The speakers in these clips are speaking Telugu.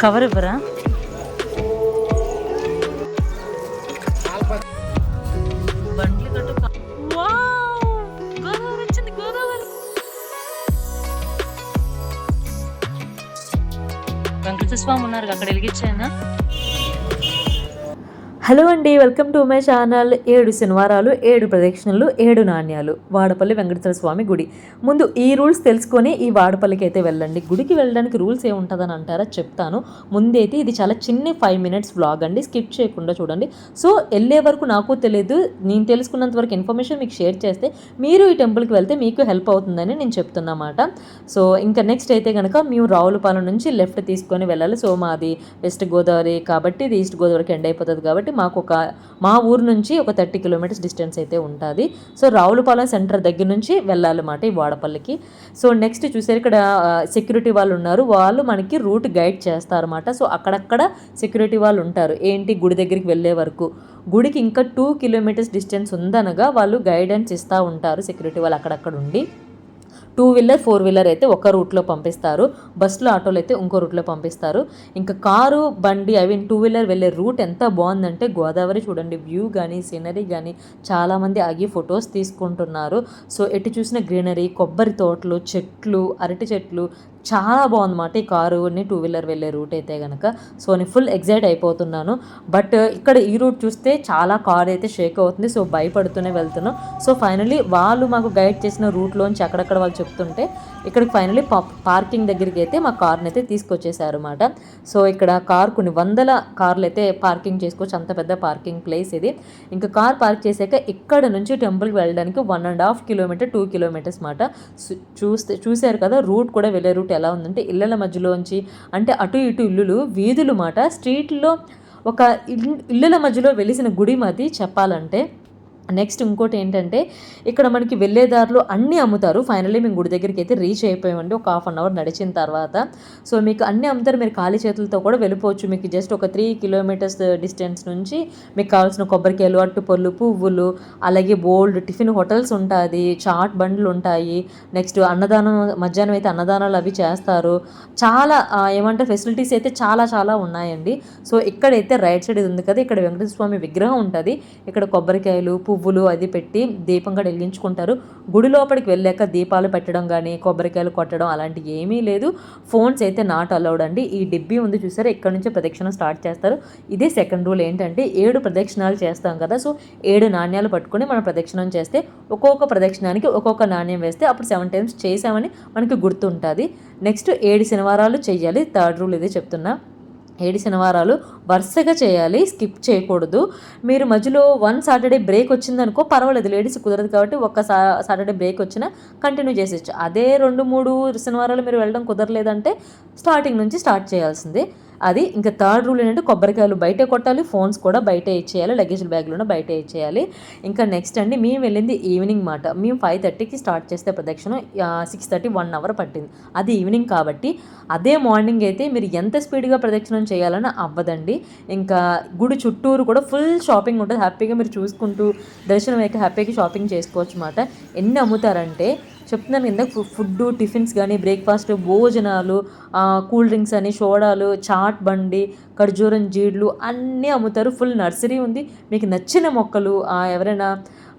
కవర్ ఇవ్వరా? వెంకటేశ్వర స్వామి ఉన్నారు అక్కడ వెలిగించానా హలో అండి వెల్కమ్ టు మై ఛానల్. ఏడు శనివారాలు ఏడు ప్రదక్షిణలు ఏడు నాణ్యాలు. వాడపల్లి వెంకటేశ్వర స్వామి గుడి. ముందు ఈ రూల్స్ తెలుసుకొని ఈ వాడపల్లికి అయితే వెళ్ళండి. గుడికి వెళ్ళడానికి రూల్స్ ఏముంటుందని అంటారా చెప్తాను. ముందైతే ఇది చాలా చిన్న ఫైవ్ మినిట్స్ వ్లాగ్ అండి. స్కిప్ చేయకుండా చూడండి. సో వెళ్ళే వరకు నాకు తెలియదు నేను తెలుసుకున్నంత వరకు ఇన్ఫర్మేషన్ మీకు షేర్ చేస్తే మీరు ఈ టెంపుల్కి వెళ్తే మీకు హెల్ప్ అవుతుందని నేను చెప్తున్నమాట సో ఇంకా నెక్స్ట్ అయితే కనుక మేము రావులపాలెం నుంచి లెఫ్ట్ తీసుకొని వెళ్ళాలి. సో మాది వెస్ట్ గోదావరి కాబట్టి ఇది ఈస్ట్ గోదావరికి ఎండ్ అయిపోతుంది కాబట్టి మాకు ఒక మా ఊరు నుంచి ఒక థర్టీ కిలోమీటర్స్ డిస్టెన్స్ అయితే ఉంటుంది. సో రావులపాలెం సెంటర్ దగ్గర నుంచి వెళ్ళాలన్నమాట ఈ వాడపల్లికి. సో నెక్స్ట్ చూసారు ఇక్కడ సెక్యూరిటీ వాళ్ళు ఉన్నారు. వాళ్ళు మనకి రూట్ గైడ్ చేస్తారన్నమాట సో అక్కడక్కడ సెక్యూరిటీ వాళ్ళు ఉంటారు. ఏంటి? గుడి దగ్గరికి వెళ్ళే వరకు. గుడికి ఇంకా టూ కిలోమీటర్స్ డిస్టెన్స్ ఉందనగా వాళ్ళు గైడెన్స్ ఇస్తూ ఉంటారు సెక్యూరిటీ వాళ్ళు అక్కడక్కడ ఉండి. టూ వీలర్ ఫోర్ వీలర్ అయితే ఒక రూట్లో పంపిస్తారు. బస్సులో ఆటోలు అయితే ఇంకో రూట్లో పంపిస్తారు. ఇంకా కారు బండి అవి టూ వీలర్ వెళ్ళే రూట్ ఎంత బాగుందంటే గోదావరి చూడండి. వ్యూ కానీ సీనరీ కానీ చాలామంది ఆగి ఫొటోస్ తీసుకుంటున్నారు. సో ఎటు చూసిన గ్రీనరీ కొబ్బరి తోటలు చెట్లు అరటి చెట్లు చాలా బాగుందన్నమాట ఈ కారుని టూ వీలర్ వెళ్ళే రూట్ అయితే కనుక సో నేను ఫుల్ ఎగ్జైట్ అయిపోతున్నాను. బట్ ఇక్కడ ఈ రూట్ చూస్తే చాలా కార్ అయితే షేక్ అవుతుంది. సో భయపడుతూనే వెళ్తున్నాం. సో ఫైనలీ వాళ్ళు మాకు గైడ్ చేసిన రూట్లోంచి అక్కడక్కడ వాళ్ళు చెప్తుంటే ఇక్కడికి ఫైనలీ పార్కింగ్ దగ్గరికి అయితే మా కార్ని అయితే తీసుకొచ్చేసారు అనమాట సో ఇక్కడ కార్ కొన్ని వందల కార్లు అయితే పార్కింగ్ చేసుకోవచ్చు. అంత పెద్ద పార్కింగ్ ప్లేస్ ఇది. ఇంకా కార్ పార్క్ చేశాక ఇక్కడ నుంచి టెంపుల్కి వెళ్ళడానికి one and half kilometre two kilometres మాట చూస్తే చూశారు కదా రూట్ కూడా వెళ్ళే రూట్ ఎలా ఉందంటే ఇళ్ళల మధ్యలోంచి అంటే అటు ఇటు ఇల్లులు వీధులు మాట స్ట్రీట్లో ఒక ఇల్లు ఇళ్ళల మధ్యలో వెలిసిన గుడి మాది చెప్పాలంటే. నెక్స్ట్ ఇంకోటి ఏంటంటే ఇక్కడ మనకి వెళ్ళే దారిలో అన్నీ అమ్ముతారు. ఫైనల్లీ మేము గుడి దగ్గరికి అయితే రీచ్ అయిపోయామండి. ఒక హాఫ్ అన్ అవర్ నడిచిన తర్వాత. సో మీకు అన్నీ అమ్ముతారు. మీరు ఖాళీ చేతులతో కూడా వెళ్ళిపోవచ్చు. మీకు జస్ట్ ఒక త్రీ కిలోమీటర్స్ డిస్టెన్స్ నుంచి మీకు కావాల్సిన కొబ్బరికాయలు అట్టుపళ్ళు పువ్వులు అలాగే బోల్డ్ టిఫిన్ హోటల్స్ ఉంటుంది చాట్ బండ్లు ఉంటాయి. నెక్స్ట్ అన్నదానం మధ్యాహ్నం అయితే అన్నదానాలు అవి చేస్తారు. చాలా ఏమంటే ఏమంటారు? ఫెసిలిటీస్ అయితే చాలా చాలా ఉన్నాయండి. సో ఇక్కడైతే రైట్ సైడ్ ఇది ఉంది కదా. ఇక్కడ వెంకటేశ్వర స్వామి విగ్రహం ఉంటుంది. ఇక్కడ కొబ్బరికాయలు పువ్వులు అది పెట్టి దీపం కూడా వెలిగించుకుంటారు. గుడి లోపలికి వెళ్ళాక దీపాలు పెట్టడం కానీ కొబ్బరికాయలు కొట్టడం అలాంటివి ఏమీ లేదు. ఫోన్స్ అయితే నాట్ అలౌడ్ అండి. ఈ డిబ్బీ ఉంది చూసారా? ఇక్కడ నుంచి ప్రదక్షిణ స్టార్ట్ చేస్తారు. ఇదే సెకండ్ రూల్ ఏంటంటే ఏడు ప్రదక్షిణాలు చేస్తాం కదా సో ఏడు నాణ్యాలు పట్టుకొని మనం ప్రదక్షిణం చేస్తే ఒక్కొక్క ప్రదక్షిణానికి ఒక్కొక్క నాణ్యం వేస్తే అప్పుడు సెవెన్ టైమ్స్ చేసామని మనకి గుర్తుంటుంది. నెక్స్ట్ ఏడు శనివారాలు చేయాలి థర్డ్ రూల్ ఇదే చెప్తున్నా. ఏడు శనివారాలు వరుసగా చేయాలి స్కిప్ చేయకూడదు. మీరు మధ్యలో వన్ సాటర్డే బ్రేక్ వచ్చిందనుకో పర్వాలేదు లేడీస్ కుదరదు కాబట్టి ఒక్క సా సాటర్డే బ్రేక్ వచ్చినా కంటిన్యూ చేసేయచ్చు. అదే రెండు మూడు శనివారాలు మీరు వెళ్ళడం కుదరలేదంటే స్టార్టింగ్ నుంచి స్టార్ట్ చేయాల్సిందే. అది ఇంకా థర్డ్ రూల్ ఏంటంటే కొబ్బరికాయలు బయటే కొట్టాలి ఫోన్స్ కూడా బయటే ఇచ్చేయాలి లగేజ్ బ్యాగ్లోనే బయటే ఇచ్చేయాలి. ఇంకా నెక్స్ట్ అండి మేము వెళ్ళింది ఈవినింగ్ మాట. మేము ఫైవ్ థర్టీకి స్టార్ట్ చేస్తే ప్రదక్షిణ సిక్స్ థర్టీ వన్ అవర్ పట్టింది. అది ఈవినింగ్ కాబట్టి అదే మార్నింగ్ అయితే మీరు ఎంత స్పీడ్గా ప్రదక్షిణం చేయాలని అవ్వదండి. ఇంకా గుడి చుట్టూరు కూడా ఫుల్ షాపింగ్ ఉంటుంది. హ్యాపీగా మీరు చూసుకుంటూ దర్శనం అయితే హ్యాపీగా షాపింగ్ చేసుకోవచ్చు అన్నమాట ఎన్ని అమ్ముతారంటే చెప్తున్నాను ఇందాక ఫుడ్ టిఫిన్స్ కానీ బ్రేక్ఫాస్ట్ భోజనాలు కూల్ డ్రింక్స్ అని సోడాలు చాట్ బండి ఖర్జూరం జీడ్లు అన్నీ అమ్ముతారు. ఫుల్ నర్సరీ ఉంది. మీకు నచ్చిన మొక్కలు ఎవరైనా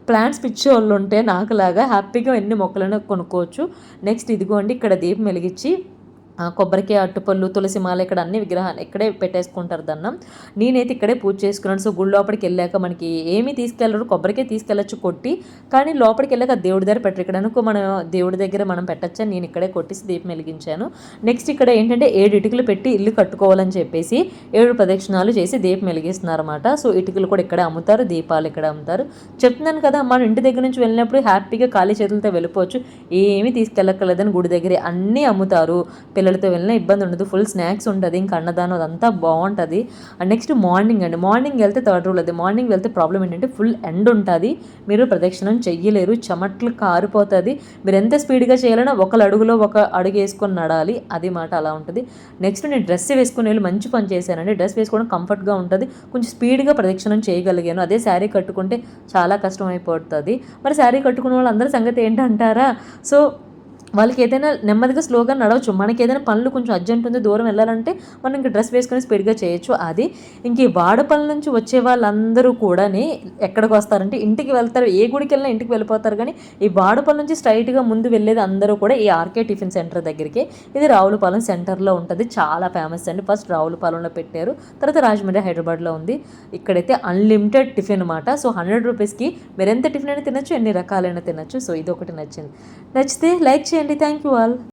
ప్లాంట్స్ పిచ్చే వాళ్ళు ఉంటే నాకులాగా హ్యాపీగా ఎన్ని మొక్కలను కొనుక్కోవచ్చు. నెక్స్ట్ ఇదిగోండి ఇక్కడ దీపం వెలిగించి ఆ, కొబ్బరికాయ అట్టుపళ్ళు తులసి మాల ఇక్కడ అన్ని విగ్రహాలు ఇక్కడే పెట్టేసుకుంటారు దన్నం. నేనైతే ఇక్కడే పూజ చేసుకున్నాను. సో గుడి లోపలికి వెళ్ళాక మనకి ఏమీ తీసుకెళ్ళరు. కొబ్బరికాయ తీసుకెళ్ళచ్చు కొట్టి కానీ లోపలికి వెళ్ళాక దేవుడి దగ్గర పెట్టరు. ఇక్కడ అనుకో మనం దేవుడి దగ్గర మనం పెట్టచ్చని నేను ఇక్కడే కొట్టేసి దీపం వెలిగించాను. నెక్స్ట్ ఇక్కడ ఏంటంటే ఏడు ఇటుకలు పెట్టి ఇల్లు కట్టుకోవాలని చెప్పేసి ఏడు ప్రదక్షిణాలు చేసి దీపం వెలిగిస్తున్నారన్నమాట. సో ఇటుకలు కూడా ఇక్కడే అమ్ముతారు. దీపాలు ఇక్కడ అమ్ముతారు. చెప్తున్నాను కదా మన ఇంటి దగ్గర నుంచి వెళ్ళినప్పుడు హ్యాపీగా ఖాళీ చేతులతో వెళ్ళిపోవచ్చు. ఏమీ తీసుకెళ్ళక్కర్లేదని గుడి దగ్గరే అన్నీ అమ్ముతారు. పిల్లలు పిల్లలతో వెళ్ళినా ఇబ్బంది ఉండదు. ఫుల్ స్నాక్స్ ఉంటుంది ఇంకా అన్నదానం అదంతా బాగుంటుంది. అండ్ నెక్స్ట్ మార్నింగ్ అండి. మార్నింగ్ వెళ్తే థర్డ్ రూల్ అది. మార్నింగ్ వెళ్తే ప్రాబ్లం ఏంటంటే ఫుల్ ఎండ్ ఉంటుంది. మీరు ప్రదక్షిణం చెయ్యలేరు. చెమట్లు కారిపోతుంది. మీరు ఎంత స్పీడ్గా చేయాలన్నా ఒకళ్ళు అడుగులో ఒక అడుగు వేసుకొని నడాలి. అది మాట అలా ఉంటుంది. నెక్స్ట్ నేను డ్రెస్ వేసుకుని వెళ్ళి మంచి పని చేశానండి. డ్రెస్ వేసుకోవడం కంఫర్ట్గా ఉంటుంది. కొంచెం స్పీడ్గా ప్రదక్షిణం చేయగలిగాను. అదే శారీ కట్టుకుంటే చాలా కష్టం అయిపోతుంది మరి శారీ కట్టుకున్న వాళ్ళందరి సంగతి ఏంటంటారా? సో వాళ్ళకి ఏదైనా నెమ్మదిగా స్లోగా నడవచ్చు. మనకి ఏదైనా పనులు కొంచెం అర్జెంట్ ఉంది దూరం వెళ్ళాలంటే మనం ఇంకా డ్రెస్ వేసుకొని స్పీడ్గా చేయొచ్చు. అది ఇంక ఈ వాడపల్లి నుంచి వచ్చే వాళ్ళందరూ కూడాని ఎక్కడికి వస్తారంటే ఇంటికి వెళ్తారు. ఏ గుడికి వెళ్ళినా ఇంటికి వెళ్ళిపోతారు. కానీ ఈ వాడపల్లి నుంచి స్ట్రైట్గా ముందు వెళ్ళేది అందరూ కూడా ఈ ఆర్కే టిఫిన్ సెంటర్ దగ్గరికి. ఇది రావులపాలెం సెంటర్లో ఉంటుంది. చాలా ఫేమస్ అండి. ఫస్ట్ రావులపాలెంలో పెట్టారు. తర్వాత రాజమండ్రి హైదరాబాద్లో ఉంది. ఇక్కడైతే అన్లిమిటెడ్ టిఫిన్ అనమాట సో హండ్రెడ్ రూపీస్కి మీరు ఎంత టిఫిన్ అయినా తినచ్చు ఎన్ని రకాలైనా తినచ్చు. సో ఇది ఒకటి నచ్చింది. నచ్చితే లైక్ చేయండి. Thank you all